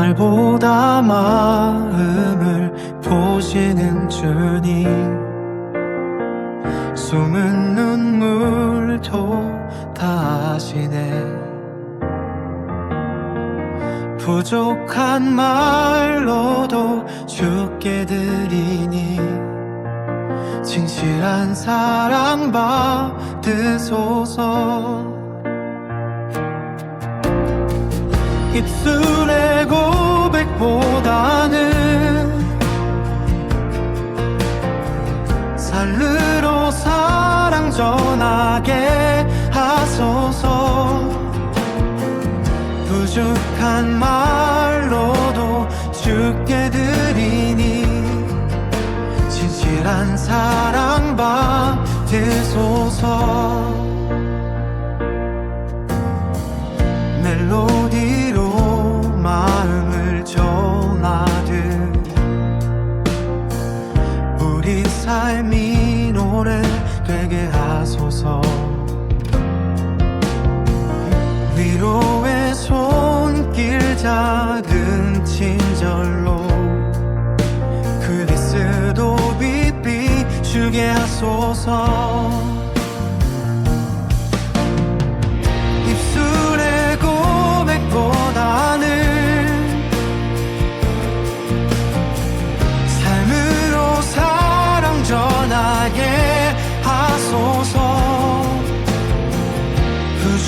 날보다 마음을 보시는 주님. 숨은 눈물도 다 아시네. 부족한 말로도 주께 드리니 진실한 사랑 받으소서. 고백 보다는 살르로 사랑 전하게 하소서. 부족한 말로도 주께 드리니 진실한 사랑 받으소서 이 삶이 노래되게 하소서. 위로의 손길 작은 친절로 그리스도 빛비 주게 하소서. 입술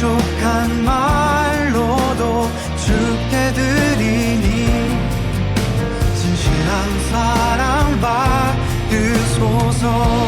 부족한 말로도 죽게 드리니 진실한 사랑 받으소서.